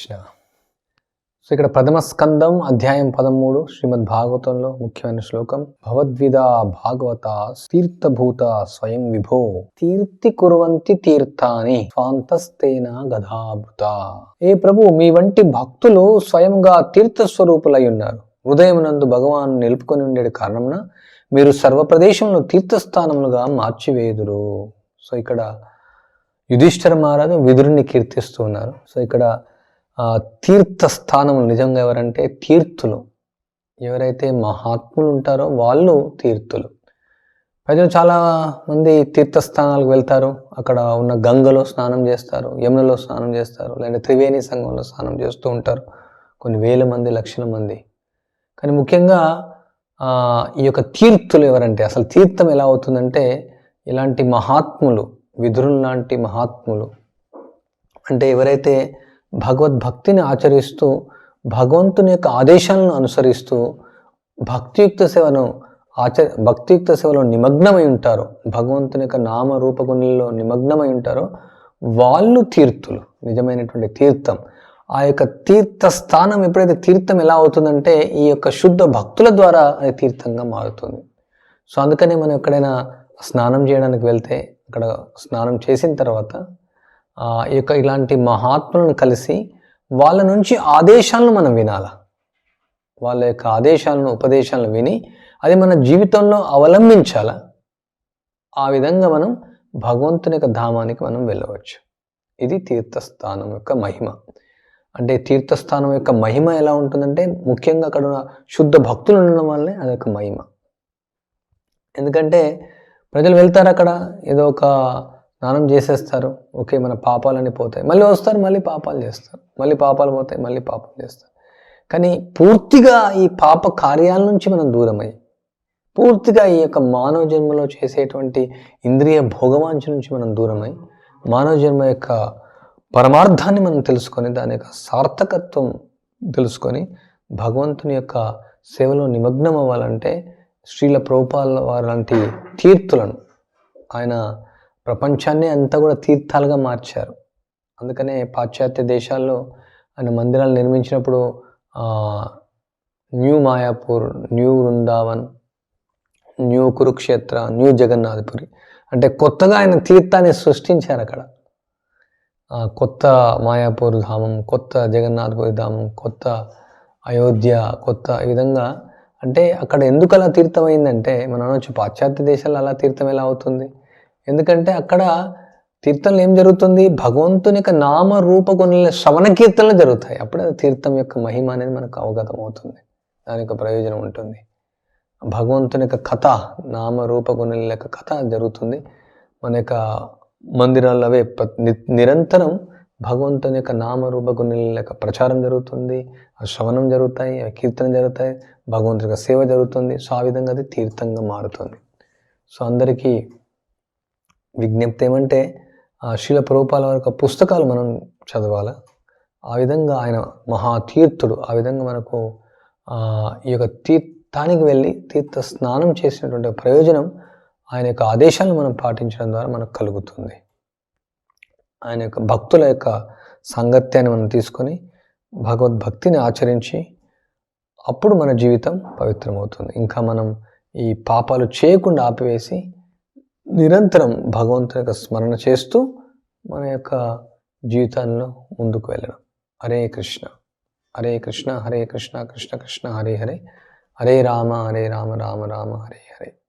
Krishna. So ఇక్కడ ప్రథమ స్కందం అధ్యాయం పదమూడు శ్రీమద్ భాగవతంలో ముఖ్యమైన శ్లోకం భగవద్విద భాగవత తీర్థభూత స్వయం విభో తీర్థి కుర్వంతి తీర్థాని స్వాంతస్తేన గదాభృత. ఏ ప్రభు మీ వంటి భక్తులు స్వయంగా తీర్థ స్వరూపులై ఉన్నారు హృదయమునందు భగవాన్ నిలుపుకొని ఉండే కారణమున మీరు సర్వ ప్రదేశంలో తీర్థస్థానములుగా మార్చివేయుదురు సో ఇక్కడ యుధిష్ఠర మహారాజు విదురుని కీర్తిస్తూ ఉన్నారు. సో ఇక్కడ తీర్థస్థానములు తీర్థ స్థానములు నిజంగా ఎవరంటే తీర్థులు. ఎవరైతే మహాత్ములు ఉంటారో వాళ్ళు తీర్థులు. ప్రజలు చాలా మంది తీర్థస్థానాలకు వెళ్తారు. అక్కడ ఉన్న గంగలో స్నానం చేస్తారు యమునలో స్నానం చేస్తారు లేదంటే త్రివేణి సంఘంలో స్నానం చేస్తూ ఉంటారు. కొన్ని వేల మంది లక్షల మంది. కానీ ముఖ్యంగా ఈ యొక్క తీర్థులు ఎవరంటే అసలు తీర్థం ఎలా అవుతుందంటే ఇలాంటి మహాత్ములు విధురులు లాంటి మహాత్ములు. అంటే ఎవరైతే భగవద్భక్తిని ఆచరిస్తూ భగవంతుని యొక్క ఆదేశాలను అనుసరిస్తూ భక్తియుక్త సేవను ఆచర భక్తియుక్త సేవలో నిమగ్నమై ఉంటారు. భగవంతుని యొక్క నామ రూపగుణుల్లో నిమగ్నమై ఉంటారో. వాళ్ళు తీర్థులు నిజమైనటువంటి తీర్థం. ఆ యొక్క తీర్థ స్థానం ఎప్పుడైతే తీర్థం ఎలా అవుతుందంటే ఈ యొక్క శుద్ధ భక్తుల ద్వారా అది తీర్థంగా మారుతుంది. సో అందుకనే మనం ఎక్కడైనా స్నానం చేయడానికి వెళ్తే అక్కడ స్నానం చేసిన తర్వాత ఈ యొక్క ఇలాంటి మహాత్ములను కలిసి వాళ్ళ నుంచి ఆదేశాలను మనం వినాలా. వాళ్ళ యొక్క ఆదేశాలను ఉపదేశాలను విని అది మన జీవితంలో అవలంబించాల. ఆ విధంగా మనం భగవంతుని యొక్క ధామానికి మనం వెళ్ళవచ్చు. ఇది తీర్థస్థానం యొక్క మహిమ. అంటే తీర్థస్థానం యొక్క మహిమ ఎలా ఉంటుందంటే ముఖ్యంగా అక్కడ ఉన్న శుద్ధ భక్తులు ఉండడం వల్లే అదొక మహిమ. ఎందుకంటే ప్రజలు వెళ్తారు అక్కడ ఏదో ఒక స్నానం చేసేస్తారు. ఓకే మన పాపాలన్నీ పోతాయి. మళ్ళీ వస్తారు మళ్ళీ పాపాలు చేస్తారు. మళ్ళీ పాపాలు పోతాయి మళ్ళీ పాపాలు చేస్తారు. కానీ పూర్తిగా ఈ పాప కార్యాల నుంచి మనం దూరమై పూర్తిగా ఈ యొక్క మానవ జన్మలో చేసేటువంటి ఇంద్రియ భోగవాంఛ నుంచి మనం దూరమై మానవ జన్మ యొక్క పరమార్థాన్ని మనం తెలుసుకొని దాని యొక్క సార్థకత్వం తెలుసుకొని భగవంతుని యొక్క సేవలో నిమగ్నం అవ్వాలంటే శ్రీల ప్రోపాల వారు లాంటి తీర్థులను ఆయన ప్రపంచాన్ని అంతా కూడా తీర్థాలుగా మార్చారు. అందుకనే పాశ్చాత్య దేశాల్లో ఆయన మందిరాలు నిర్మించినప్పుడు new Mayapur new Vrindavan new Kurukshetra new Jagannathapuri అంటే కొత్తగా ఆయన తీర్థాన్ని సృష్టించారు అక్కడ. కొత్త మాయాపూర్ ధామం కొత్త జగన్నాథపురి ధామం కొత్త అయోధ్య కొత్త ఈ విధంగా అంటే అక్కడ ఎందుకు అలా తీర్థం అయిందంటే మనం అనొచ్చు పాశ్చాత్య దేశాల్లో అలా తీర్థం ఎలా అవుతుంది? ఎందుకంటే అక్కడ తీర్థంలో ఏం జరుగుతుంది? భగవంతుని యొక్క నామ రూప కొన్ని శ్రవణ కీర్తనలు జరుగుతాయి. అప్పుడే అది తీర్థం యొక్క మహిమ అనేది మనకు అవగతం అవుతుంది దాని యొక్క ప్రయోజనం ఉంటుంది. భగవంతుని యొక్క కథ నామ రూప గుణుల యొక్క కథ జరుగుతుంది. మన యొక్క మందిరాల్లో అవే నిరంతరం భగవంతుని యొక్క నామరూప గుణుల యొక్క ప్రచారం జరుగుతుంది. ఆ శ్రవణం జరుగుతాయి ఆ కీర్తన జరుగుతాయి భగవంతుని యొక్క సేవ జరుగుతుంది. సో ఆ విధంగా అది తీర్థంగా మారుతుంది. సో అందరికీ విజ్ఞప్తి ఏమంటే ఆ శిల ప్రూపాల యొక్క పుస్తకాలు మనం చదవాలి? ఆ విధంగా ఆయన మహా తీర్థుడు ఆ విధంగా మనకు ఈ యొక్క తీర్థానికి వెళ్ళి తీర్థ స్నానం చేసినటువంటి ప్రయోజనం ఆయన యొక్క ఆదేశాలను మనం పాటించడం ద్వారా మనకు కలుగుతుంది. ఆయన యొక్క భక్తుల యొక్క సాంగత్యాన్ని మనం తీసుకొని భగవద్భక్తిని ఆచరించి అప్పుడు మన జీవితం పవిత్రమవుతుంది. ఇంకా మనం ఈ పాపాలు చేయకుండా ఆపివేసి నిరంతరం భగవంతుని యొక్క స్మరణ చేస్తూ మన యొక్క జీవితాల్లో ముందుకు వెళ్ళడం. హరే కృష్ణ. హరే కృష్ణ హరే కృష్ణ కృష్ణ కృష్ణ హరే హరే. హరే రామ హరే రామ రామ రామ హరే హరే.